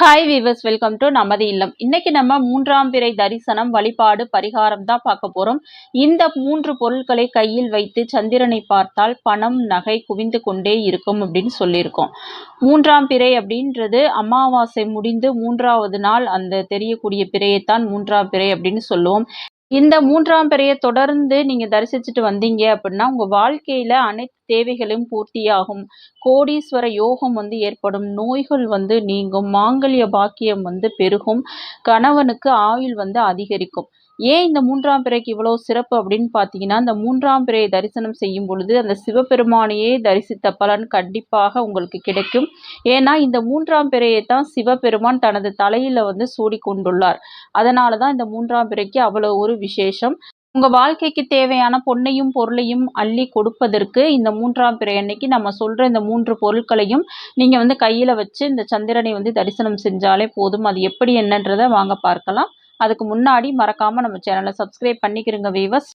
Hi viewers welcome to நமது இல்லம். இன்னைக்கு நம்ம மூன்றாம் பிறை தரிசனம் வழிபாடு பரிகாரம் தான் பார்க்க போறோம். இந்த மூன்று பொருட்களை கையில் வைத்து சந்திரனை பார்த்தால் பணம் நகை குவிந்து கொண்டே இருக்கும் அப்படின்னு சொல்லியிருக்கோம். மூன்றாம் பிறை அப்படின்றது அமாவாசை முடிந்து மூன்றாவது நாள் அந்த தெரியக்கூடிய பிறையைத்தான் மூன்றாம் பிறை அப்படின்னு சொல்லுவோம். இந்த மூன்றாம் பெரிய தொடர்ந்து நீங்க தரிசிச்சுட்டு வந்தீங்க அப்படின்னா உங்க வாழ்க்கையில அனைத்து தேவைகளும் பூர்த்தியாகும். கோடீஸ்வர யோகம் வந்து ஏற்படும். நோய்கள் வந்து நீங்கும். மாங்கல்ய பாக்கியம் வந்து பெருகும். கணவனுக்கு ஆயுள் வந்து அதிகரிக்கும். ஏன் இந்த மூன்றாம் பிறைக்கு இவ்வளோ சிறப்பு அப்படின்னு பார்த்தீங்கன்னா இந்த மூன்றாம் பிறையை தரிசனம் செய்யும் பொழுது அந்த சிவபெருமானையே தரிசித்த பலன் கண்டிப்பாக உங்களுக்கு கிடைக்கும். ஏன்னா இந்த மூன்றாம் பிறையை தான் சிவபெருமான் தனது தலையில் வந்து சூடி கொண்டுள்ளார் அதனால தான் இந்த மூன்றாம் பிறைக்கு அவ்வளோ ஒரு விசேஷம். உங்க வாழ்க்கைக்கு தேவையான பொன்னையும் பொருளையும் அள்ளி கொடுப்பதற்கு இந்த மூன்றாம் பிறை அன்னைக்கு நம்ம சொல்ற இந்த மூன்று பொருட்களையும் நீங்க வந்து கையில வச்சு இந்த சந்திரனை வந்து தரிசனம் செஞ்சாலே போதும். அது எப்படி என்னன்றதை வாங்க பார்க்கலாம். அதுக்கு முன்னாடி மறக்காம நம்ம சேனலை சப்ஸ்கிரைப் பண்ணிக்கிறோங்க வீவர்ஸ்